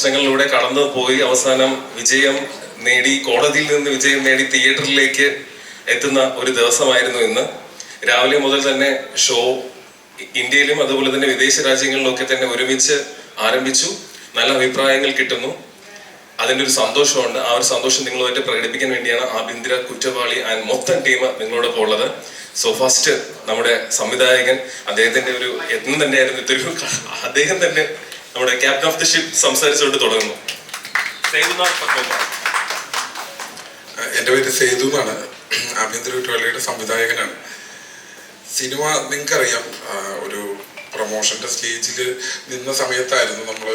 പ്രശ്നങ്ങളിലൂടെ കടന്നു പോയി. അവസാനം വിജയം നേടി കോടതിയിൽ നിന്ന് വിജയം നേടി തിയേറ്ററിലേക്ക് എത്തുന്ന ഒരു ദിവസമായിരുന്നു ഇന്ന്. രാവിലെ മുതൽ തന്നെ ഷോ ഇന്ത്യയിലും അതുപോലെ തന്നെ വിദേശ രാജ്യങ്ങളിലൊക്കെ തന്നെ ഒരുമിച്ച് ആരംഭിച്ചു. നല്ല അഭിപ്രായങ്ങൾ കിട്ടുന്നു. അതിന്റെ ഒരു സന്തോഷമുണ്ട്. ആ ഒരു സന്തോഷം നിങ്ങളുമായിട്ട് പ്രകടിപ്പിക്കാൻ വേണ്ടിയാണ് ആഭ്യന്തര കുറ്റവാളി ആൻഡ് മൊത്തം ടീം നിങ്ങളോടൊപ്പം ഉള്ളത്. സോ ഫസ്റ്റ് നമ്മുടെ സംവിധായകൻ അദ്ദേഹത്തിന്റെ ഒരു യത്നം തന്നെയായിരുന്നു. ഇതൊരു അദ്ദേഹം തന്നെ നമ്മുടെ ക്യാപ്റ്റൻ ഓഫ് ദി ഷിപ്പ് സംസാരിച്ചുകൊണ്ട് തുടങ്ങുന്നു. എന്റെ എന്റെ പേര് സേതു എന്നാണ്. ആഭ്യന്തര കുറ്റവാളിയുടെ സംവിധായകനാണ്. സിനിമ നിങ്ങൾക്കറിയാം അറിയാം ഒരു പ്രൊമോഷന്റെ സ്റ്റേജിൽ നിന്ന സമയത്തായിരുന്നു നമ്മൾ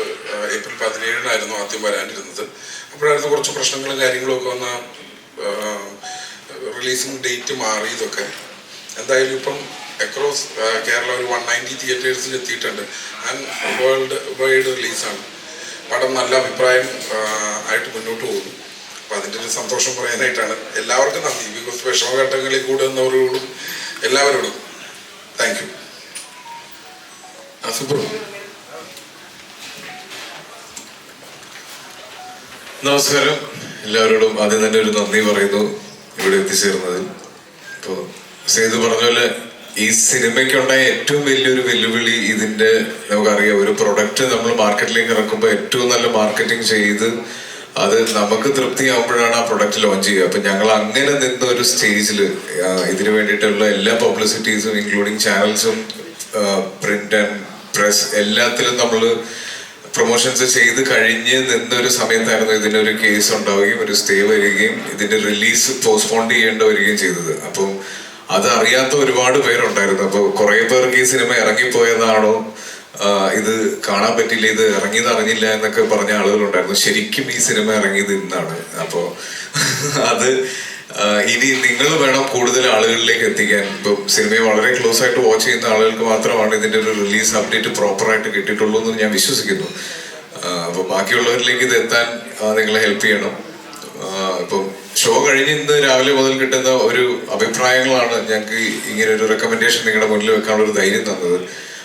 ഏപ്രിൽ പതിനേഴിനായിരുന്നു ആദ്യം വരാനിരുന്നത്. അപ്പോഴായിരുന്നു കുറച്ച് പ്രശ്നങ്ങളും കാര്യങ്ങളും ഒക്കെ വന്ന റിലീസിങ് ഡേറ്റ് മാറിയതൊക്കെ. എന്തായാലും ഇപ്പം അക്രോസ് കേരള ഒരു വൺ നയന്റി തിയേറ്റേഴ്സിൽ എത്തിയിട്ടുണ്ട്. ആൻഡ് വേൾഡ് വൈഡ് റിലീസാണ് പടം നല്ല അഭിപ്രായം ആയിട്ട് മുന്നോട്ട് പോകുന്നു. അപ്പോൾ അതിന്റെ ഒരു സന്തോഷം പറയാനായിട്ടാണ്. എല്ലാവർക്കും നന്ദി. ബിക്കോസ് വിഷമഘട്ടങ്ങളിൽ കൂടുന്നവരോടും എല്ലാവരോടും താങ്ക് യു നമസ്കാരം. എല്ലാവരോടും ആദ്യം തന്നെ ഒരു നന്ദി പറയുന്നു. ഇവിടെ എത്തിച്ചേർന്നതിൽ. ഇപ്പോൾ സേതു പറഞ്ഞ പോലെ ഈ സിനിമയ്ക്കുണ്ടായ ഏറ്റവും വലിയൊരു വെല്ലുവിളി ഇതിന്റെ നമുക്കറിയാം ഒരു പ്രൊഡക്റ്റ് നമ്മൾ മാർക്കറ്റിലേക്ക് ഇറക്കുമ്പോൾ ഏറ്റവും നല്ല മാർക്കറ്റിംഗ് ചെയ്ത് അത് നമുക്ക് തൃപ്തിയാകുമ്പോഴാണ് ആ പ്രൊഡക്റ്റ് ലോഞ്ച് ചെയ്യുക. അപ്പൊ ഞങ്ങൾ അങ്ങനെ നിന്ന ഒരു സ്റ്റേജിൽ ഇതിനു വേണ്ടിയിട്ടുള്ള എല്ലാ പബ്ലിസിറ്റീസും ഇൻക്ലൂഡിങ് ചാനൽസും പ്രിന്റ് ആൻഡ് പ്രസ് എല്ലാത്തിലും നമ്മൾ പ്രൊമോഷൻസ് ചെയ്ത് കഴിഞ്ഞ് നിന്നൊരു സമയത്തായിരുന്നു ഇതിനൊരു കേസ് ഉണ്ടാവുകയും ഒരു സ്റ്റേ വരികയും ഇതിന്റെ റിലീസ് പോസ്റ്റ്പോൺ ചെയ്യേണ്ട വരികയും ചെയ്തത്. അപ്പം അത് അറിയാത്ത ഒരുപാട് പേരുണ്ടായിരുന്നു. അപ്പോൾ കുറെ പേർക്ക് ഈ സിനിമ ഇറങ്ങിപ്പോയതാണോ പോയതാണോ ഇത് കാണാൻ പറ്റില്ല ഇത് ഇറങ്ങിയത് അറിഞ്ഞില്ല എന്നൊക്കെ പറഞ്ഞ ആളുകളുണ്ടായിരുന്നു. ശരിക്കും ഈ സിനിമ ഇറങ്ങിയത് ഇന്നാണ്. അപ്പോൾ അത് ഇനി നിങ്ങൾ വേണം കൂടുതൽ ആളുകളിലേക്ക് എത്തിക്കാൻ. ഇപ്പം സിനിമയെ വളരെ ക്ലോസ് ആയിട്ട് വാച്ച് ചെയ്യുന്ന ആളുകൾക്ക് മാത്രമാണ് ഇതിന്റെ ഒരു റിലീസ് അപ്ഡേറ്റ് പ്രോപ്പർ ആയിട്ട് കിട്ടിയിട്ടുള്ളൂ എന്ന് ഞാൻ വിശ്വസിക്കുന്നു. അപ്പോൾ അപ്പൊ ബാക്കിയുള്ളവരിലേക്ക് ഇത് എത്താൻ നിങ്ങളെ ഹെൽപ്പ് ചെയ്യണം. ഇപ്പം ഷോ കഴിഞ്ഞ് ഇന്ന് രാവിലെ മുതൽ കിട്ടുന്ന ഒരു അഭിപ്രായങ്ങളാണ് ഞങ്ങൾക്ക് ഇങ്ങനെ ഒരു റെക്കമെൻഡേഷൻ നിങ്ങളുടെ മുന്നിൽ വെക്കാനുള്ള ഒരു ധൈര്യം തന്നത്.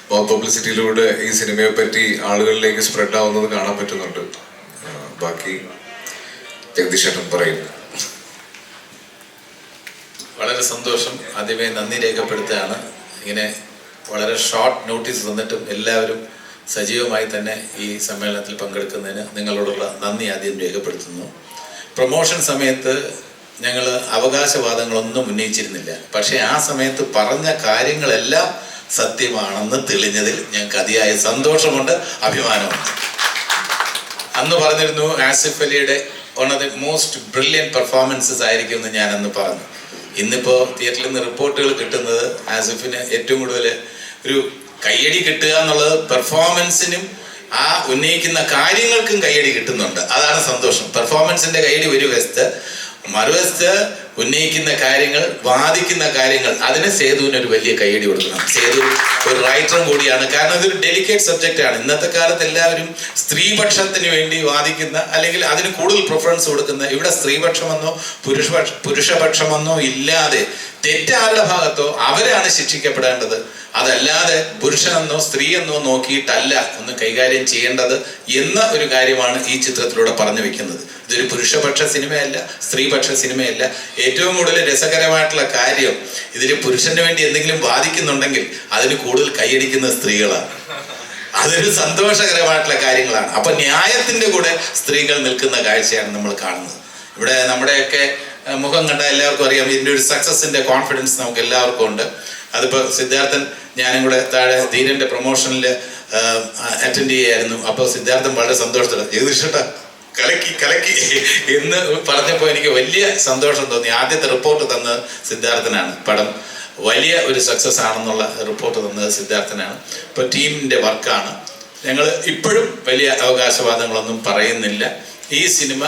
അപ്പോൾ പബ്ലിസിറ്റിയിലൂടെ ഈ സിനിമയെ പറ്റി ആളുകളിലേക്ക് സ്പ്രെഡ് ആവുന്നത് കാണാൻ പറ്റുന്നുണ്ട്. ബാക്കി ജഗദീഷേട്ടൻ പറയുന്നു. വളരെ സന്തോഷം. ആദ്യമേ നന്ദി രേഖപ്പെടുത്തുകയാണ്. ഇങ്ങനെ വളരെ ഷോർട്ട് നോട്ടീസ് തന്നിട്ടും എല്ലാവരും സജീവമായി തന്നെ ഈ സമ്മേളനത്തിൽ പങ്കെടുക്കുന്നതിന് നിങ്ങളോടുള്ള നന്ദി ആദ്യം രേഖപ്പെടുത്തുന്നു. പ്രൊമോഷൻ സമയത്ത് ഞങ്ങൾ അവകാശവാദങ്ങളൊന്നും ഉന്നയിച്ചിരുന്നില്ല. പക്ഷേ ആ സമയത്ത് പറഞ്ഞ കാര്യങ്ങളെല്ലാം സത്യമാണെന്ന് തെളിഞ്ഞതിൽ ഞങ്ങൾക്ക് അതിയായ സന്തോഷമുണ്ട് അഭിമാനമുണ്ട്. അന്ന് പറഞ്ഞിരുന്നു ആസിഫ് അലിയുടെ one of the most brilliant performances ആയിരിക്കും എന്ന് ഞാൻ അന്ന് പറഞ്ഞു. ഇന്നിപ്പോൾ തിയേറ്ററിൽ നിന്ന് റിപ്പോർട്ടുകൾ കിട്ടുന്നത് ആസിഫിന് ഏറ്റവും കൂടുതൽ ഒരു കയ്യടി കിട്ടുക എന്നുള്ളത് പെർഫോമൻസിനും ആ ഉന്നയിക്കുന്ന കാര്യങ്ങൾക്കും കൈയടി കിട്ടുന്നുണ്ട്. അതാണ് സന്തോഷം. പെർഫോമൻസിന്റെ കൈയടി ഒരു വശത്ത് മറുവശത്ത് ഉന്നയിക്കുന്ന കാര്യങ്ങൾ വാദിക്കുന്ന കാര്യങ്ങൾ അതിന് സേതുവിന് ഒരു വലിയ കൈയടി കൊടുക്കണം. സേതു ഒരു റൈറ്ററും കൂടിയാണ്. കാരണം ഇതൊരു ഡെലിക്കേറ്റ് സബ്ജക്റ്റ് ആണ്. ഇന്നത്തെ കാലത്ത് എല്ലാവരും സ്ത്രീപക്ഷത്തിന് വേണ്ടി വാദിക്കുന്ന അല്ലെങ്കിൽ അതിന് കൂടുതൽ പ്രിഫറൻസ് കൊടുക്കുന്ന ഇവിടെ സ്ത്രീപക്ഷമെന്നോ പുരുഷപക്ഷ പുരുഷപക്ഷമെന്നോ ഇല്ലാതെ തെറ്റാരുടെ ഭാഗത്തോ അവരാണ് ശിക്ഷിക്കപ്പെടേണ്ടത്. അതല്ലാതെ പുരുഷനെന്നോ സ്ത്രീയെന്നോ നോക്കിയിട്ടല്ല ഒന്ന് കൈകാര്യം ചെയ്യേണ്ടത് എന്ന ഒരു കാര്യമാണ് ഈ ചിത്രത്തിലൂടെ പറഞ്ഞു വെക്കുന്നത്. ഇതൊരു പുരുഷപക്ഷ സിനിമയല്ല സ്ത്രീപക്ഷ സിനിമയല്ല. ഏറ്റവും കൂടുതൽ രസകരമായിട്ടുള്ള കാര്യം ഇതിൽ പുരുഷന് വേണ്ടി എന്തെങ്കിലും വാദിക്കുന്നുണ്ടെങ്കിൽ അതിന് കൂടുതൽ കൈയടിക്കുന്ന സ്ത്രീകളാണ്. അതൊരു സന്തോഷകരമായിട്ടുള്ള കാര്യങ്ങളാണ്. അപ്പൊ ന്യായത്തിന്റെ കൂടെ സ്ത്രീകൾ നിൽക്കുന്ന കാഴ്ചയാണ് നമ്മൾ കാണുന്നത്. ഇവിടെ നമ്മുടെയൊക്കെ മുഖം കണ്ട എല്ലാവർക്കും അറിയാം. ഇതിന്റെ ഒരു സക്സസിന്റെ കോൺഫിഡൻസ് നമുക്ക് എല്ലാവർക്കും ഉണ്ട്. അതിപ്പോ സിദ്ധാർത്ഥൻ ഞാനും കൂടെ താഴെ ധീരന്റെ പ്രൊമോഷനിൽ അറ്റൻഡ് ചെയ്യായിരുന്നു. അപ്പോൾ സിദ്ധാർത്ഥൻ വളരെ സന്തോഷത്തോടെ ജഗദീഷേട്ടാ കലക്കി കലക്കി എന്ന് പറഞ്ഞപ്പോൾ എനിക്ക് വലിയ സന്തോഷം തോന്നി. ആദ്യത്തെ റിപ്പോർട്ട് തന്നത് സിദ്ധാർത്ഥനാണ്. പടം വലിയ ഒരു സക്സസ് ആണെന്നുള്ള റിപ്പോർട്ട് തന്നത് സിദ്ധാർത്ഥനാണ്. ഇപ്പോൾ ടീമിന്റെ വർക്കാണ്. ഞങ്ങൾ ഇപ്പോഴും വലിയ അവകാശവാദങ്ങളൊന്നും പറയുന്നില്ല. ഈ സിനിമ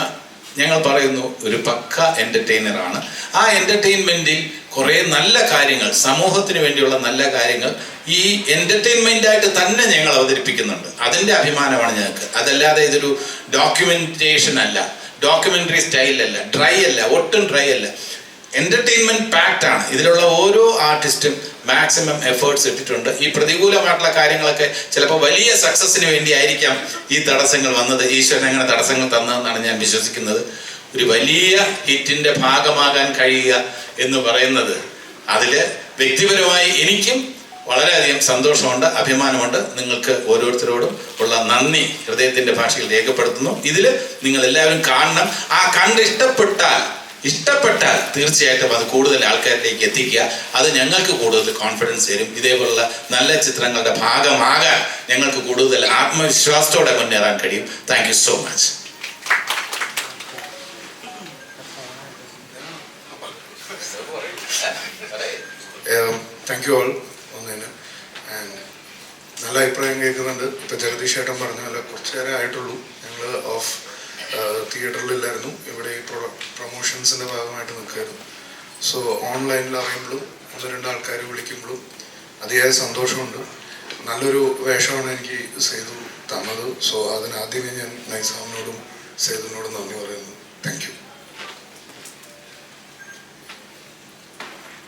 ഞങ്ങൾ പറയുന്നു ഒരു പക്ക എന്റർടൈനറാണ് ആ എന്റർടൈൻമെന്റിൽ കുറേ നല്ല കാര്യങ്ങൾ സമൂഹത്തിന് വേണ്ടിയുള്ള നല്ല കാര്യങ്ങൾ ഈ എന്റർടൈൻമെന്റ് ആയിട്ട് തന്നെ ഞങ്ങൾ അവതരിപ്പിക്കുന്നുണ്ട്. അതിന്റെ അഭിമാനമാണ് ഞങ്ങൾക്ക്. അതല്ലാതെ ഇതൊരു ഡോക്യുമെന്റേഷൻ അല്ല. ഡോക്യുമെന്ററി സ്റ്റൈലല്ല ഡ്രൈ അല്ല. ഒട്ടും ഡ്രൈ അല്ല. എന്റർടൈൻമെന്റ് പാക്റ്റ് ആണ്. ഇതിലുള്ള ഓരോ ആർട്ടിസ്റ്റും മാക്സിമം എഫേർട്സ് ഇട്ടിട്ടുണ്ട്. ഈ പ്രതികൂലമായിട്ടുള്ള കാര്യങ്ങളൊക്കെ ചിലപ്പോൾ വലിയ സക്സസിന് വേണ്ടി ആയിരിക്കാം ഈ തടസ്സങ്ങൾ വന്നത്. ഈശ്വരൻ അങ്ങനെ തടസ്സങ്ങൾ തന്നതെന്നാണ് ഞാൻ വിശ്വസിക്കുന്നത്. ഒരു വലിയ ഹിറ്റിന്റെ ഭാഗമാകാൻ കഴിയുക എന്ന് പറയുന്നത് അതിൽ വ്യക്തിപരമായി എനിക്കും വളരെയധികം സന്തോഷമുണ്ട് അഭിമാനമുണ്ട്. നിങ്ങൾക്ക് ഓരോരുത്തരോടും ഉള്ള നന്ദി ഹൃദയത്തിന്റെ ഭാഷയിൽ രേഖപ്പെടുത്തുന്നു. ഇതിൽ നിങ്ങൾ എല്ലാവരും കാണണം. ആ കണ്ട് ഇഷ്ടപ്പെട്ടാൽ ഇഷ്ടപ്പെട്ടാൽ തീർച്ചയായിട്ടും അത് കൂടുതൽ ആൾക്കാരിലേക്ക് എത്തിക്കുക. അത് ഞങ്ങൾക്ക് കൂടുതൽ കോൺഫിഡൻസ് തരും. ഇതേപോലുള്ള നല്ല ചിത്രങ്ങളുടെ ഭാഗമാകാൻ ഞങ്ങൾക്ക് കൂടുതൽ ആത്മവിശ്വാസത്തോടെ മുന്നേറാൻ കഴിയും. Thank so much thank you all നല്ല അഭിപ്രായം കേൾക്കുന്നുണ്ട്. ഇപ്പം ജഗദീഷ് ഏട്ടൻ പറഞ്ഞ പോലെ കുറച്ച് നേരം ആയിട്ടുള്ളൂ ഞങ്ങൾ ഓഫ് തിയേറ്ററിലില്ലായിരുന്നു. ഇവിടെ ഈ പ്രൊഡക്റ്റ് പ്രൊമോഷൻസിന്റെ ഭാഗമായിട്ട് നിൽക്കുമായിരുന്നു സോ ഓൺലൈനിൽ അറിയുമ്പോഴും ഒന്ന് രണ്ട് ആൾക്കാർ വിളിക്കുമ്പോഴും അതിയായ സന്തോഷമുണ്ട്. നല്ലൊരു വേഷമാണ് എനിക്ക് സേതു തന്നത്. സോ അതിനാദ്യമേ ഞാൻ നൈസാമിനോടും സേതുവിനോടും നന്ദി പറയുന്നു. താങ്ക് യു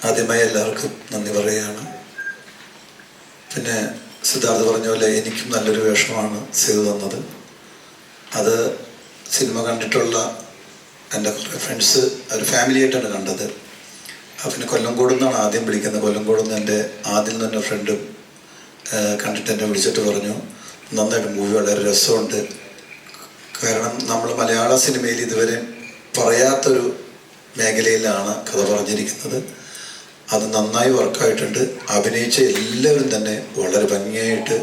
ആദ്യമായി എല്ലാവർക്കും നന്ദി പറയുകയാണ്. പിന്നെ സിദ്ധാർത്ഥ പറഞ്ഞ പോലെ എനിക്കും നല്ലൊരു വേഷമാണ് ചെയ്തു തന്നത്. അത് സിനിമ കണ്ടിട്ടുള്ള എന്റെ കുറേ ഫ്രണ്ട്സ് ഒരു ഫാമിലി ആയിട്ടാണ് കണ്ടത്. പിന്നെ കൊല്ലംകോട് നിന്നാണ് ആദ്യം വിളിക്കുന്നത്. കൊല്ലംകോട് നിന്ന് എന്റെ ആദ്യം തന്നെ ഫ്രണ്ടും കണ്ടിട്ട് എന്നെ വിളിച്ചിട്ട് പറഞ്ഞു നന്നായിട്ട് മൂവി വളരെ രസമുണ്ട്. കാരണം നമ്മൾ മലയാള സിനിമയിൽ ഇതുവരെ പറയാത്തൊരു മേഖലയിലാണ് കഥ പറഞ്ഞിരിക്കുന്നത്. അത് നന്നായി വർക്കായിട്ടുണ്ട്. അഭിനയിച്ച എല്ലാവരും തന്നെ വളരെ ഭംഗിയായിട്ട്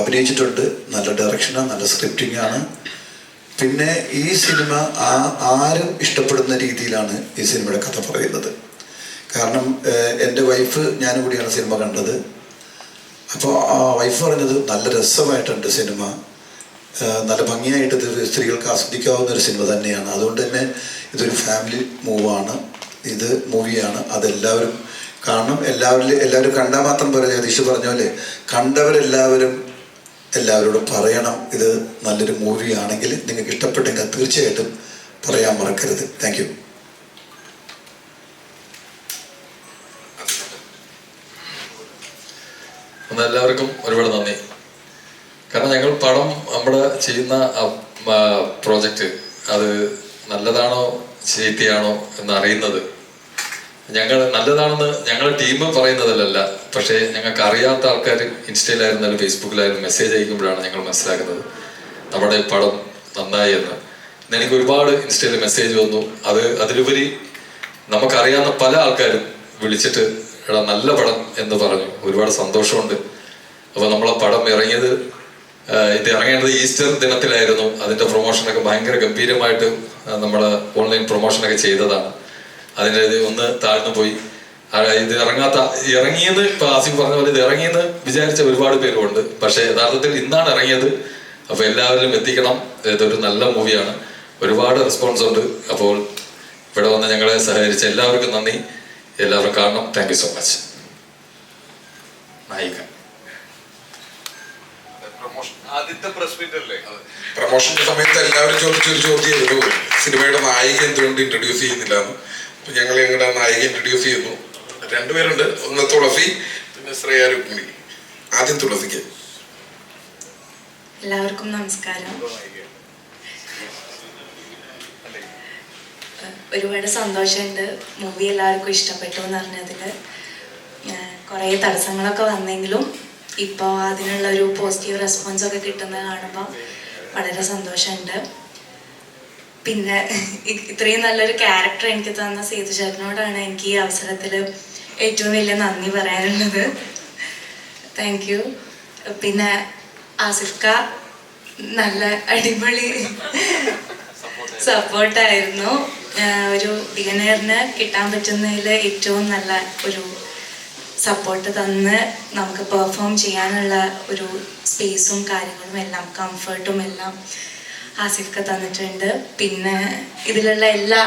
അഭിനയിച്ചിട്ടുണ്ട്. നല്ല ഡയറക്ഷനാണ് നല്ല സ്ക്രിപ്റ്റിംഗ് ആണ്. പിന്നെ ഈ സിനിമ ആ ആരും ഇഷ്ടപ്പെടുന്ന രീതിയിലാണ് ഈ സിനിമയുടെ കഥ പറയുന്നത്. കാരണം എന്റെ വൈഫ് ഞാനും കൂടിയാണ് സിനിമ കണ്ടത്. അപ്പോൾ ആ വൈഫ് പറഞ്ഞത് നല്ല രസമായിട്ടുണ്ട് സിനിമ. നല്ല ഭംഗിയായിട്ട് സ്ത്രീകൾക്ക് ആസ്വദിക്കാവുന്ന ഒരു സിനിമ തന്നെയാണ്. അതുകൊണ്ട് തന്നെ ഇതൊരു ഫാമിലി മൂവാണ് ഇത് മൂവിയാണ്. അതെല്ലാവരും കാണണം എല്ലാവരും എല്ലാവരും കണ്ടാൽ മാത്രം പറയാം ജഗദീഷ് പറഞ്ഞ പോലെ. കണ്ടവരെല്ലാവരും എല്ലാവരോടും പറയണം. ഇത് നല്ലൊരു മൂവി ആണെങ്കിൽ നിങ്ങൾക്ക് ഇഷ്ടപ്പെട്ടെങ്കിൽ തീർച്ചയായിട്ടും പറയാൻ മറക്കരുത്. താങ്ക് യു എല്ലാവർക്കും ഒരുപാട് നന്ദി. കാരണം ഞങ്ങൾ പടം നമ്മൾ ചെയ്യുന്ന പ്രോജക്റ്റ് അത് നല്ലതാണോ ചീത്തയാണോ എന്നറിയുന്നത്. ഞങ്ങൾ നല്ലതാണെന്ന് ഞങ്ങളുടെ ടീം പറയുന്നതിലല്ല പക്ഷേ ഞങ്ങൾക്ക് അറിയാത്ത ആൾക്കാർ ഇൻസ്റ്റയിലായിരുന്നാലും ഫേസ്ബുക്കിലായാലും മെസ്സേജ് അയക്കുമ്പോഴാണ് ഞങ്ങൾ മനസ്സിലാക്കുന്നത്. നമ്മുടെ പടം നന്നായി എന്ന് ഇന്ന് എനിക്ക് ഒരുപാട് ഇൻസ്റ്റയിൽ മെസ്സേജ് വന്നു. അത് അതിലുപരി നമുക്കറിയാവുന്ന പല ആൾക്കാരും വിളിച്ചിട്ട് എടാ നല്ല പടം എന്ന് പറഞ്ഞു. ഒരുപാട് സന്തോഷമുണ്ട്. അപ്പോൾ നമ്മളെ പടം ഇറങ്ങിയത് ഇത് ഇറങ്ങേണ്ടത് ഈസ്റ്റർ ദിനത്തിലായിരുന്നു. അതിന്റെ പ്രൊമോഷനൊക്കെ ഭയങ്കര ഗംഭീരമായിട്ട് നമ്മൾ ഓൺലൈൻ പ്രൊമോഷനൊക്കെ ചെയ്തതാണ്. അതിന്റെ ഇത് ഒന്ന് താഴ്ന്നു പോയി. ഇത് ഇറങ്ങാത്ത ഇറങ്ങിയെന്ന് ഇപ്പൊ ആസിഫ് പറഞ്ഞ പോലെ ഇത് ഇറങ്ങിയെന്ന് വിചാരിച്ച ഒരുപാട് പേരുമുണ്ട് പക്ഷെ യഥാർത്ഥത്തിൽ ഇന്നാണ് ഇറങ്ങിയത്. അപ്പൊ എല്ലാവരിലും എത്തിക്കണം. ഇതൊരു നല്ല മൂവിയാണ്. ഒരുപാട് റെസ്പോൺസ് ഉണ്ട്. അപ്പോൾ ഇവിടെ വന്ന് ഞങ്ങളെ സഹകരിച്ച എല്ലാവർക്കും നന്ദി. എല്ലാവരും കാണണം. താങ്ക് യു സോ മച്ച് നായിക. പ്രമോഷന്റെ സമയത്ത് എല്ലാവരും ചോദിച്ച ചോദിച്ചൊരു ചോദ്യമായിരുന്നു സിനിമയുടെ നായിക എന്തുകൊണ്ട് ഇൻട്രൊഡ്യൂസ് ചെയ്യുന്നില്ല എന്ന്. അപ്പൊ ഞങ്ങൾ ഞങ്ങളുടെ നായിക ഇൻട്രൊഡ്യൂസ് ചെയ്യുന്നു. രണ്ടുപേരുണ്ട്. ഒന്ന് തുളസി പിന്നെ ശ്രേയ രുക്മിണി. ആദ്യം തുളസിക്ക്. എല്ലാവർക്കും നമസ്കാരം. ഒരുപാട് സന്തോഷമുണ്ട്. മൂവി എല്ലാവർക്കും ഇഷ്ടപ്പെട്ടു എന്ന് അറിഞ്ഞതിൽ കുറേ തടസ്സങ്ങളൊക്കെ വന്നെങ്കിലും ഇപ്പോൾ അതിനുള്ള ഒരു പോസിറ്റീവ് റെസ്പോൺസ് ഒക്കെ കിട്ടുന്നത് കാണുമ്പോൾ വളരെ സന്തോഷമുണ്ട്. പിന്നെ ഇത്രയും നല്ലൊരു ക്യാരക്ടർ എനിക്ക് തന്ന സേതു ചേട്ടനോടാണ് എനിക്ക് ഈ അവസരത്തിൽ ഏറ്റവും വലിയ നന്ദി പറയാനുള്ളത്. താങ്ക് യു പിന്നെ ആസിഫ്ക നല്ല അടിപൊളി സപ്പോർട്ടായിരുന്നു ഒരു ബിഗനറിന് കിട്ടാൻ പറ്റുന്നതിൽ ഏറ്റവും നല്ല ഒരു സപ്പോർട്ട് തന്ന് നമുക്ക് പെർഫോം ചെയ്യാനുള്ള ഒരു സ്പേസും കാര്യങ്ങളും എല്ലാം കംഫർട്ടും എല്ലാം ആസിഫ്ക്ക് തന്നിട്ടുണ്ട്. പിന്നെ ഇതിലുള്ള എല്ലാ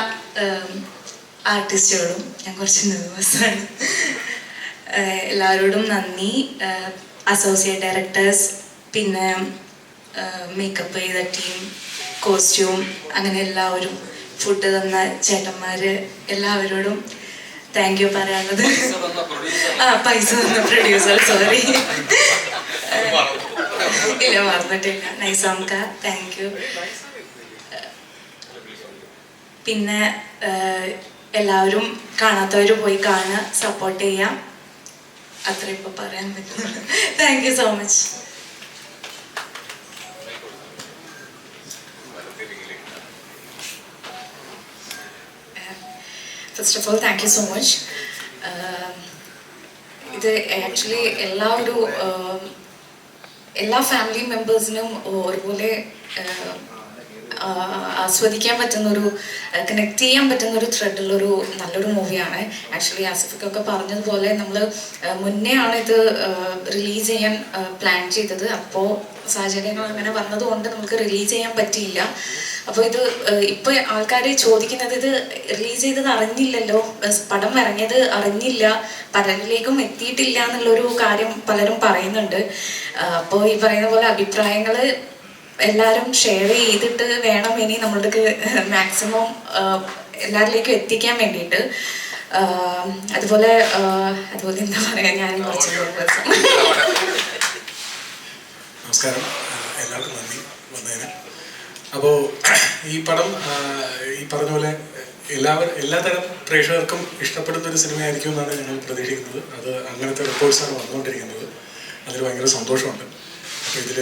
ആർട്ടിസ്റ്റുകളും ഞാൻ കുറച്ച് നെർവസാണ് എല്ലാവരോടും നന്ദി. അസോസിയേറ്റ് ഡയറക്ടേഴ്സ് പിന്നെ മേക്കപ്പ് ചെയ്ത ടീം കോസ്റ്റ്യൂം അങ്ങനെ എല്ലാവരും ഫുഡ് തന്ന ചേട്ടന്മാർ എല്ലാവരോടും താങ്ക് യു പറയാനുള്ളത്. ആ പൈസ തന്ന പ്രൊഡ്യൂസർ സോറി ഇല്ല മറന്നിട്ടില്ല. നൈസാംക താങ്ക് യു പിന്നെ എല്ലാവരും കാണാത്തവർ പോയി കാണുക സപ്പോർട്ട് ചെയ്യാം. അത്ര ഇപ്പൊ പറയാൻ പറ്റും thank you so much first of all thank you so much ഇത് ആക്ച്വലി എല്ലാ ഒരു um, എല്ലാ ഫാമിലി മെമ്പേഴ്സിനും ഒരുപോലെ uh, ആസ്വദിക്കാൻ പറ്റുന്ന ഒരു കണക്ട് ചെയ്യാൻ പറ്റുന്ന ഒരു ത്രെഡുള്ളൊരു നല്ലൊരു മൂവിയാണ് ആക്ച്വലി ആസിഫിക്കൊക്കെ പറഞ്ഞതുപോലെ നമ്മൾ മുന്നേ ആണ് ഇത് റിലീസ് ചെയ്യാൻ പ്ലാൻ ചെയ്തത്. അപ്പോൾ സാഹചര്യങ്ങൾ അങ്ങനെ വന്നതുകൊണ്ട് നമുക്ക് റിലീസ് ചെയ്യാൻ പറ്റിയില്ല. അപ്പോൾ ഇത് ഇപ്പോൾ ആൾക്കാർ ചോദിക്കുന്നത് ഇത് റിലീസ് ചെയ്തത് അറിഞ്ഞില്ലല്ലോ. പടം ഇറങ്ങിയത് അറിഞ്ഞില്ല. പലരിലേക്കും എത്തിയിട്ടില്ല എന്നുള്ളൊരു കാര്യം പലരും പറയുന്നുണ്ട്. അപ്പോൾ ഈ പറയുന്ന പോലെ അഭിപ്രായങ്ങൾ എല്ലാവരും ഷെയർ ചെയ്തിട്ട് വേണം ഇനി നമ്മൾക്ക് മാക്സിമം എല്ലാവരിലേക്കും എത്തിക്കാൻ വേണ്ടിയിട്ട്. അതുപോലെ അതുപോലെ എന്താ പറയുക ഞാൻ കുറച്ച് നമസ്കാരം. എല്ലാവർക്കും നന്ദി വന്നതിന്. അപ്പോൾ ഈ പടം ഈ പറഞ്ഞ പോലെ എല്ലാവരും എല്ലാതരം പ്രേക്ഷകർക്കും ഇഷ്ടപ്പെടുന്ന ഒരു സിനിമയായിരിക്കും എന്നാണ് ഞങ്ങൾ പ്രതീക്ഷിക്കുന്നത്. അത് അങ്ങനത്തെ റിപ്പോർട്ട്സാണ് വന്നുകൊണ്ടിരിക്കുന്നത്. അതിൽ ഭയങ്കര സന്തോഷമുണ്ട്. ഇതിൽ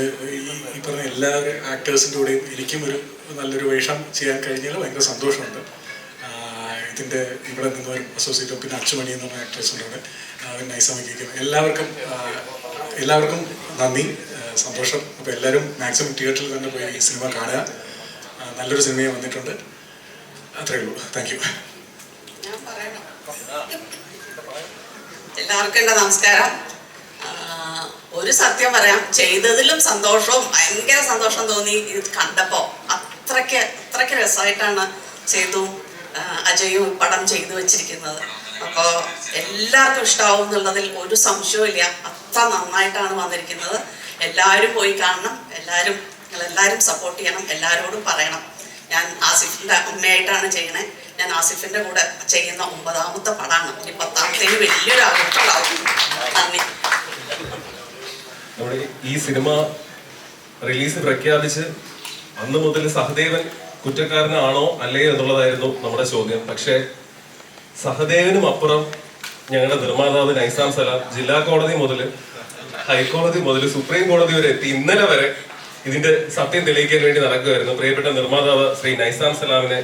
ഈ പറഞ്ഞ എല്ലാ ആക്ടേഴ്സിന്റെ കൂടെയും എനിക്കും ഒരു നല്ലൊരു വേഷം ചെയ്യാൻ കഴിഞ്ഞാൽ ഭയങ്കര സന്തോഷമുണ്ട്. ഇതിന്റെ ഇവിടെ നിന്ന് ഒരു അസോസിയേറ്റ് പിന്നെ അച്ചുമണി എന്ന് പറഞ്ഞ ആക്ടേഴ്സിന്റെ കൂടെ നൈസാമിക്കും എല്ലാവർക്കും എല്ലാവർക്കും നന്ദി സന്തോഷം. അപ്പോൾ എല്ലാവരും മാക്സിമം തിയേറ്ററിൽ തന്നെ പോയി ഈ സിനിമ കാണുക. നല്ലൊരു സിനിമയെ വന്നിട്ടുണ്ട്. അത്രയേ ഉള്ളൂ. താങ്ക് യു എല്ലാവർക്കും നമസ്കാരം. ഒരു സത്യം പറയാം ചെയ്തതിലും സന്തോഷവും ഭയങ്കര സന്തോഷം തോന്നി ഇത് കണ്ടപ്പോ. അത്രയ്ക്ക് അത്രയ്ക്ക് രസമായിട്ടാണ് ചെയ്തു അജയും പടം ചെയ്തു വെച്ചിരിക്കുന്നത്. അപ്പോൾ എല്ലാവർക്കും ഇഷ്ടാവും എന്നുള്ളതിൽ ഒരു സംശയവും അത്ര നന്നായിട്ടാണ് വന്നിരിക്കുന്നത്. എല്ലാവരും പോയി കാണണം എല്ലാവരും നിങ്ങളെല്ലാവരും സപ്പോർട്ട് ചെയ്യണം എല്ലാവരോടും പറയണം. ഞാൻ ആസിഫിന്റെ അമ്മയായിട്ടാണ് ചെയ്യണേ. ഞാൻ ആസിഫിന്റെ കൂടെ ചെയ്യുന്ന ഒമ്പതാമത്തെ പടമാണ് ഇനി പത്താമത്തേന് വലിയൊരു ആഘോഷമുണ്ടാവും നന്ദി. നമ്മുടെ ഈ സിനിമ റിലീസ് പ്രഖ്യാപിച്ച് അന്ന് മുതൽ സഹദേവൻ കുറ്റക്കാരനാണോ അല്ലേ എന്നുള്ളതായിരുന്നു നമ്മുടെ ചോദ്യം. പക്ഷേ സഹദേവനും അപ്പുറം ഞങ്ങളുടെ നിർമ്മാതാവ് നൈസാം സലാം ജില്ലാ കോടതി മുതൽ ഹൈക്കോടതി മുതൽ സുപ്രീം കോടതി വരെ എത്തി. ഇന്നലെ വരെ ഇതിന്റെ സത്യം തെളിയിക്കാൻ വേണ്ടി നടക്കുകയായിരുന്നു. പ്രിയപ്പെട്ട നിർമ്മാതാവ് ശ്രീ നൈസാം സലാമിനെ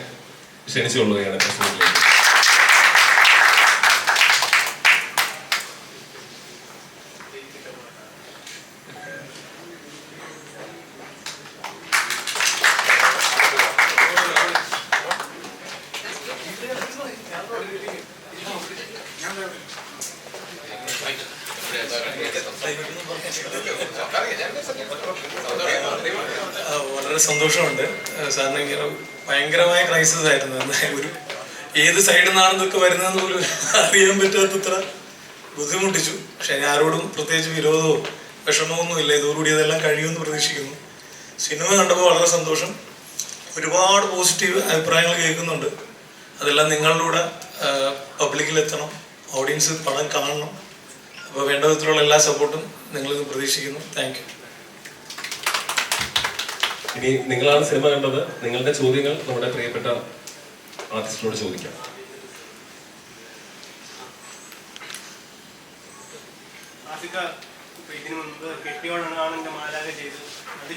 ക്ഷണിച്ചുകൊള്ളുകയാണ് പ്രസിഡന്റിലേക്ക് ആ, വളരെ സന്തോഷമുണ്ട് ആ, സാറിന് ഇങ്ങനെ ഭയങ്കരമായ ക്രൈസിസ് ആയിരുന്നു എന്തായാലും ഒരു ഏത് സൈഡിൽ നിന്നാണെന്നൊക്കെ വരുന്നതെന്ന് പോലും അറിയാൻ പറ്റാത്തത്ര ബുദ്ധിമുട്ടിച്ചു. പക്ഷെ ആരോടും പ്രത്യേകിച്ച് വിരോധമോ വിഷമമൊന്നും ഇല്ല. ഇതോടുകൂടി അതെല്ലാം കഴിയുമെന്ന് പ്രതീക്ഷിക്കുന്നു. സിനിമ കണ്ടപ്പോൾ വളരെ സന്തോഷം. ഒരുപാട് പോസിറ്റീവ് അഭിപ്രായങ്ങൾ കേൾക്കുന്നുണ്ട്. അതെല്ലാം നിങ്ങളിലൂടെ പബ്ലിക്കിൽ എത്തണം ഓഡിയൻസ് പടം കാണണം. അപ്പോൾ വേണ്ട വിധത്തിലുള്ള എല്ലാ സപ്പോർട്ടും നിങ്ങളിൽ നിന്ന് പ്രതീക്ഷിക്കുന്നു. താങ്ക് യു ഇനി നിങ്ങളാണ് സിനിമ കണ്ടത്. നിങ്ങളുടെ ചോദ്യങ്ങൾ നമ്മുടെ പ്രിയപ്പെട്ട ആർട്ടിസ്റ്റിനോട് ചോദിക്കാം. ഇതിനു മുൻപ് കെട്ടിയോണാണ് എന്റെ മാലാക ചെയ്തത്.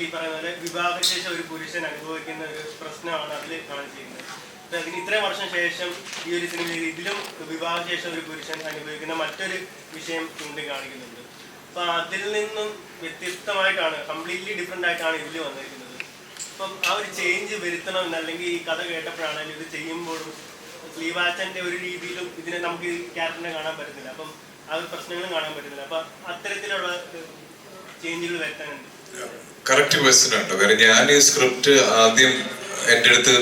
ഈ പറയുന്ന പോലെ വിവാഹശേഷം ഒരു പുരുഷൻ അനുഭവിക്കുന്ന ഒരു പ്രശ്നമാണ് അതിൽ കാണിച്ചിരിക്കുന്നത് അപ്പൊ അതിന് ഇത്രയും വർഷം ശേഷം ഈ ഒരു സിനിമയിൽ ഇതിലും വിവാഹശേഷം ഒരു പുരുഷൻ അനുഭവിക്കുന്ന മറ്റൊരു വിഷയം ചൂണ്ടി കാണിക്കുന്നുണ്ട്. അപ്പൊ അതിൽ നിന്നും വ്യത്യസ്തമായിട്ടാണ് കംപ്ലീറ്റ്ലി ഡിഫറെന്റ് ആയിട്ടാണ് ഇതിൽ വന്നിരിക്കുന്നത്. അപ്പം ആ ഒരു ചേഞ്ച് വരുത്തണം അല്ലെങ്കിൽ ഈ കഥ കേട്ടപ്പോഴാണെങ്കിലും ഇത് ചെയ്യുമ്പോഴും സ്ലീവാച്ചന്റെ ഒരു രീതിയിലും ഇതിനെ നമുക്ക് ക്യാരക്ടറിനെ കാണാൻ പറ്റുന്നില്ല അപ്പം ആ ഒരു പ്രശ്നങ്ങളും കാണാൻ പറ്റുന്നില്ല അപ്പൊ അത്തരത്തിലുള്ള ചേഞ്ചുകൾ വരുത്താനുണ്ട്. കറക്റ്റ് ക്വസ്റ്റ്യൻ ആണ് കാര്യം ഞാൻ ഈ സ്ക്രിപ്റ്റ് ആദ്യം എന്റെ അടുത്ത്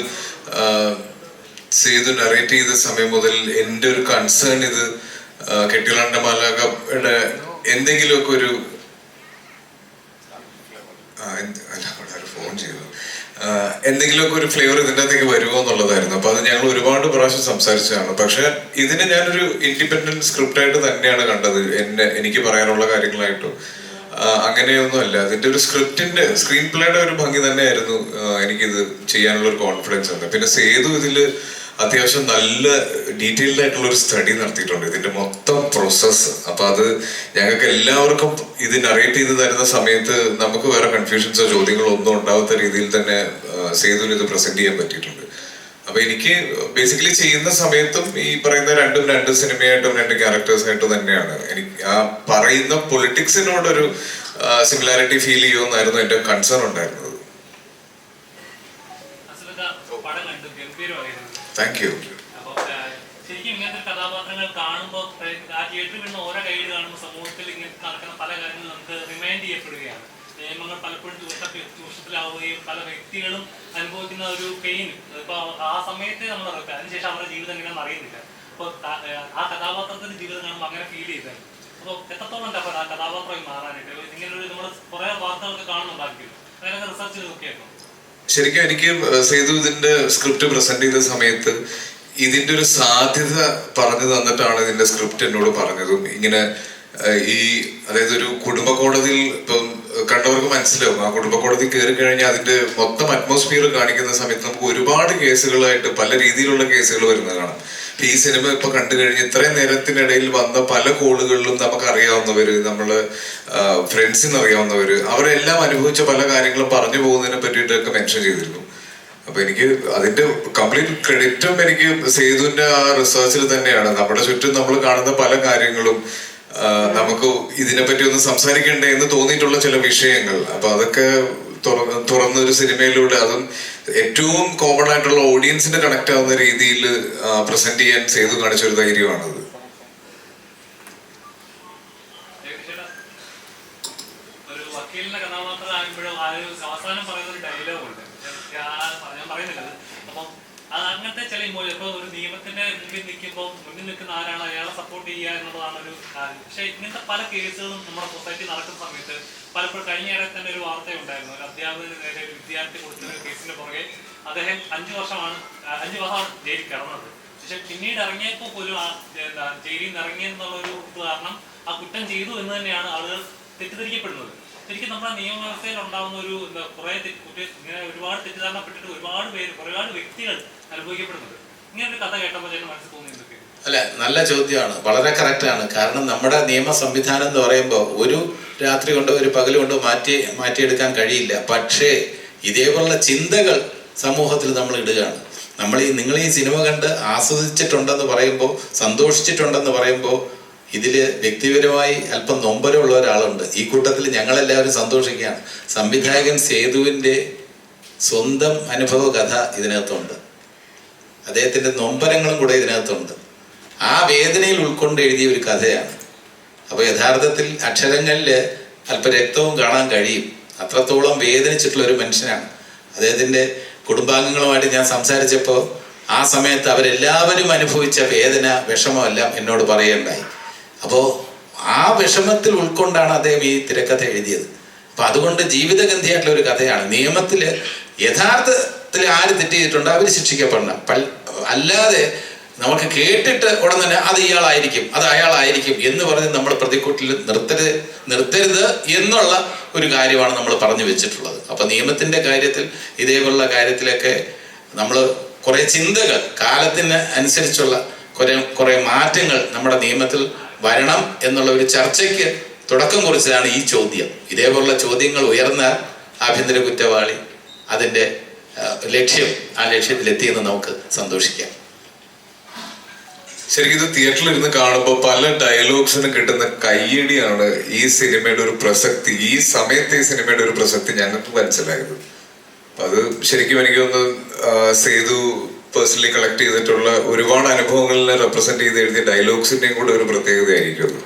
ചെയ്ത് നറേറ്റ് ചെയ്ത സമയം മുതൽ എന്റെ ഒരു കൺസേൺ ഇത് കെട്ടിളണ്ട മാലാകയുടെ എന്തെങ്കിലുമൊക്കെ ഒരു ആ, എന്ത്- അല്ല അവിടെ ആരോ ഫോൺ ചെയ്തു ആഹ് എന്തെങ്കിലുമൊക്കെ ഒരു ഫ്ലേവർ ഇതിന്റെ അകത്തേക്ക് വരുമോ എന്നുള്ളതായിരുന്നു. അപ്പൊ അത് ഞങ്ങൾ ഒരുപാട് പ്രാവശ്യം സംസാരിച്ചതാണ്. പക്ഷെ ഇതിനെ ഞാനൊരു ഇൻഡിപെൻഡന്റ് സ്ക്രിപ്റ്റ് ആയിട്ട് തന്നെയാണ് കണ്ടത്. എന്നെ എനിക്ക് പറയാനുള്ള കാര്യങ്ങളായിട്ടും. അങ്ങനെയൊന്നും അങ്ങനെയൊന്നുമല്ല. അതിന്റെ ഒരു സ്ക്രിപ്റ്റിന്റെ സ്ക്രീൻ പ്ലേയുടെ ഒരു ഭംഗി തന്നെയായിരുന്നു എനിക്കിത് ചെയ്യാനുള്ള ഒരു കോൺഫിഡൻസ് ഉണ്ട് പിന്നെ സേതു ഇതിൽ അത്യാവശ്യം നല്ല ഡീറ്റെയിൽഡ് ആയിട്ടുള്ള ഒരു സ്റ്റഡി നടത്തിയിട്ടുണ്ട്. ഇതിന്റെ മൊത്തം പ്രോസസ്സ്. അപ്പൊ അത് ഞങ്ങൾക്ക് എല്ലാവർക്കും ഇത് നറേറ്റ് ചെയ്ത് തരുന്ന സമയത്ത് നമുക്ക് വേറെ കൺഫ്യൂഷൻസോ ചോദ്യങ്ങളോ ഒന്നും ഉണ്ടാവാത്ത രീതിയിൽ തന്നെ സേതു ഇത് പ്രസന്റ് ചെയ്യാൻ പറ്റിയിട്ടുണ്ട്. അപ്പൊ എനിക്ക് ബേസിക്കലി ചെയ്യുന്ന സമയത്തും ഈ പറയുന്ന രണ്ടും രണ്ട് സിനിമയായിട്ടും രണ്ട് ക്യാരക്ടേഴ്സായിട്ടും തന്നെയാണ്. എനിക്ക് ആ പറയുന്ന പൊളിറ്റിക്സിനോടൊരു സിമിലാരിറ്റി ഫീൽ ചെയ്യുമെന്നായിരുന്നു എന്റെ കൺസേൺ ഉണ്ടായിരുന്നത്. താങ്ക് യു കഥാപാത്രങ്ങൾ കാണുമ്പോൾ ഒരു പെയിൻ അങ്ങനെ ഫീൽ ചെയ്തത് അപ്പൊ ആ കഥാപാത്രമായി നമ്മൾ ശരിക്കും എനിക്ക് സേതു ഇതിന്റെ സ്ക്രിപ്റ്റ് പ്രസന്റ് ചെയ്ത സമയത്ത് ഇതിന്റെ ഒരു സാധ്യത പറഞ്ഞു തന്നിട്ടാണ് ഇതിന്റെ സ്ക്രിപ്റ്റ് എന്നോട് പറഞ്ഞതും. ഇങ്ങനെ ഈ അതായത് ഒരു കുടുംബ കോടതിയിൽ ഇപ്പം കണ്ടവർക്ക് മനസ്സിലാവും. ആ കുടുംബ കോടതി കയറി കഴിഞ്ഞാൽ അതിന്റെ മൊത്തം അറ്റ്മോസ്ഫിയർ കാണിക്കുന്ന സമയത്ത് നമുക്ക് ഒരുപാട് കേസുകളായിട്ട് പല രീതിയിലുള്ള കേസുകൾ വരുന്നത് കാണാം ഈ സിനിമ ഇപ്പൊ കണ്ടു കഴിഞ്ഞ് ഇത്രയും നേരത്തിനിടയിൽ വന്ന പല കോളുകളിലും നമുക്ക് അറിയാവുന്നവര് നമ്മൾ ഫ്രണ്ട്സിന് അറിയാവുന്നവര് അവരെല്ലാം അനുഭവിച്ച പല കാര്യങ്ങളും പറഞ്ഞു പോകുന്നതിനെ പറ്റിയിട്ടൊക്കെ മെൻഷൻ ചെയ്തിരുന്നു. അപ്പൊ എനിക്ക് അതിന്റെ കംപ്ലീറ്റ് ക്രെഡിറ്റും എനിക്ക് സേതുവിന്റെ ആ റിസർച്ചിൽ തന്നെയാണ്. നമ്മുടെ ചുറ്റും നമ്മൾ കാണുന്ന പല കാര്യങ്ങളും നമുക്ക് ഇതിനെപ്പറ്റി ഒന്ന് സംസാരിക്കണ്ടേ എന്ന് തോന്നിയിട്ടുള്ള ചില വിഷയങ്ങൾ. അപ്പൊ അതൊക്കെ തുറന്ന് ഒരു സിനിമയിലൂടെ അതും ഏറ്റവും കോമൺ ആയിട്ടുള്ള ഓഡിയൻസിന് കണക്ട് ആവുന്ന രീതിയിൽ പ്രസന്റ് ചെയ്യാൻ ചെയ്തു കാണിച്ച ഒരു ധൈര്യമാണത് കഥാപാത്രം അവസാനം പറയുന്ന ഒരു ഡയലോഗ് ഉണ്ട് ഞാൻ പറയുന്നില്ല. അപ്പം അത് അങ്ങനത്തെ ചില ഇമോജി ഇപ്പൊ ഒരു നിയമത്തിന്റെ മുന്നിൽ നിൽക്കുമ്പോൾ മുന്നിൽ നിൽക്കുന്ന ആരാണ് അയാളെ സപ്പോർട്ട് ചെയ്യുക എന്നുള്ളതാണ് ഒരു കാര്യം. പക്ഷെ ഇങ്ങനത്തെ പല കേസുകളും നമ്മുടെ സൊസൈറ്റി നടക്കുന്ന സമയത്ത് പലപ്പോഴും കഴിഞ്ഞയിടെ തന്നെ ഒരു വാർത്ത ഉണ്ടായിരുന്നു ഒരു അധ്യാപകന് നേരെ ഒരു വിദ്യാർത്ഥി കൊടുത്ത ഒരു കേസിന്റെ പുറകെ അദ്ദേഹം അഞ്ചു വർഷമാണ് അഞ്ചു വർഷമാണ് ജയിലിൽ കിടന്നത്. പക്ഷെ പിന്നീട് ഇറങ്ങിയപ്പോൾ പോലും ആ എന്താ ജയിലിൽ നിന്ന് ഇറങ്ങിയെന്നുള്ള ഒരു കാരണം ആ കുറ്റം ചെയ്തു എന്ന് തന്നെയാണ് ആളുകൾ തെറ്റിദ്ധരിക്കപ്പെടുന്നത്. ശരിക്കും നമ്മുടെ നിയമവ്യവസ്ഥയിൽ ഉണ്ടാകുന്ന ഒരു എന്താ കുറെ ഇങ്ങനെ ഒരുപാട് തെറ്റിദ്ധാരണപ്പെട്ടിട്ട് ഒരുപാട് പേര് ഒരുപാട് വ്യക്തികൾ ഒരു കഥ കേട്ടപ്പോൾ അല്ല നല്ല ചോദ്യമാണ്. വളരെ കറക്റ്റാണ് കാരണം നമ്മുടെ നിയമ സംവിധാനം എന്ന് പറയുമ്പോൾ ഒരു രാത്രി കൊണ്ടോ ഒരു പകൽ കൊണ്ടോ മാറ്റി മാറ്റിയെടുക്കാൻ കഴിയില്ല. പക്ഷേ ഇതേപോലുള്ള ചിന്തകൾ സമൂഹത്തിൽ നമ്മൾ ഇടുകയാണ്. നമ്മൾ ഈ നിങ്ങൾ ഈ സിനിമ കണ്ട് ആസ്വദിച്ചിട്ടുണ്ടെന്ന് പറയുമ്പോൾ സന്തോഷിച്ചിട്ടുണ്ടെന്ന് പറയുമ്പോൾ ഇതിൽ വ്യക്തിപരമായി അല്പം നൊമ്പരമുള്ള ഒരാളുണ്ട്. ഈ കൂട്ടത്തിൽ ഞങ്ങളെല്ലാവരും സന്തോഷിക്കുകയാണ്. സംവിധായകൻ സേതുവിന്റെ സ്വന്തം അനുഭവ കഥ ഇതിനകത്തുണ്ട്. അദ്ദേഹത്തിന്റെ നൊമ്പരങ്ങളും കൂടെ ഇതിനകത്തുണ്ട്. ആ വേദനയിൽ ഉൾക്കൊണ്ട് എഴുതിയ ഒരു കഥയാണ്. അപ്പോൾ യഥാർത്ഥത്തിൽ അക്ഷരങ്ങളിൽ അല്പ രക്തവും കാണാൻ കഴിയും. അത്രത്തോളം വേദനിച്ചിട്ടുള്ള ഒരു മനുഷ്യനാണ്. അദ്ദേഹത്തിന്റെ കുടുംബാംഗങ്ങളുമായിട്ട് ഞാൻ സംസാരിച്ചപ്പോൾ ആ സമയത്ത് അവരെല്ലാവരും അനുഭവിച്ച വേദന വിഷമമെല്ലാം എന്നോട് പറയുകയുണ്ടായി. അപ്പോൾ ആ വിഷമത്തിൽ ഉൾക്കൊണ്ടാണ് അദ്ദേഹം ഈ തിരക്കഥ എഴുതിയത്. അപ്പൊ അതുകൊണ്ട് ജീവിതഗന്ധിയായിട്ടുള്ള ഒരു കഥയാണ്. നിയമത്തിൽ യഥാർത്ഥത്തിൽ ആര് തെറ്റ് ചെയ്തിട്ടുണ്ട് അവർ ശിക്ഷിക്കപ്പെടണം. അല്ലാതെ നമുക്ക് കേട്ടിട്ട് ഉടൻ തന്നെ അത് ഇയാളായിരിക്കും അത് അയാളായിരിക്കും എന്ന് പറഞ്ഞ് നമ്മൾ പ്രതിക്കൂട്ടിൽ നിർത്തരുത് നിർത്തരുത് എന്നുള്ള ഒരു കാര്യമാണ് നമ്മൾ പറഞ്ഞു വെച്ചിട്ടുള്ളത്. അപ്പൊ നിയമത്തിന്റെ കാര്യത്തിൽ ഇതേപോലുള്ള കാര്യത്തിലൊക്കെ നമ്മൾ കുറെ ചിന്തകൾ കാലത്തിന് അനുസരിച്ചുള്ള കുറെ കുറെ മാറ്റങ്ങൾ നമ്മുടെ നിയമത്തിൽ വരണം എന്നുള്ള ഒരു ചർച്ചയ്ക്ക് തുടക്കം കുറിച്ചതാണ് ഈ ചോദ്യം. ഇതേപോലുള്ള ചോദ്യങ്ങൾ ഉയർന്നാൽ ആഭ്യന്തര കുറ്റവാളി അതിന്റെ ലക്ഷ്യം ആ ലക്ഷ്യത്തിലെത്തിയെന്ന് നമുക്ക് സന്തോഷിക്കാം. ശരിക്കും ഇത് തിയേറ്ററിൽ ഇരുന്ന് കാണുമ്പോൾ പല ഡയലോഗ്സിന് കിട്ടുന്ന കയ്യടിയാണ് ഈ സിനിമയുടെ ഒരു പ്രസക്തി ഈ സമയത്തെ ഈ സിനിമയുടെ ഒരു പ്രസക്തി ഞങ്ങൾക്ക് മനസ്സിലായത്. അത് ശരിക്കും എനിക്ക് ഒന്ന് സേതു പേഴ്സണലി കളക്ട് ചെയ്തിട്ടുള്ള ഒരുപാട് അനുഭവങ്ങളിനെ റെപ്രസെന്റ് ചെയ്ത് എഴുതിയ ഡയലോഗ്സിന്റെയും കൂടെ ഒരു പ്രത്യേകതയായിരിക്കും അത്.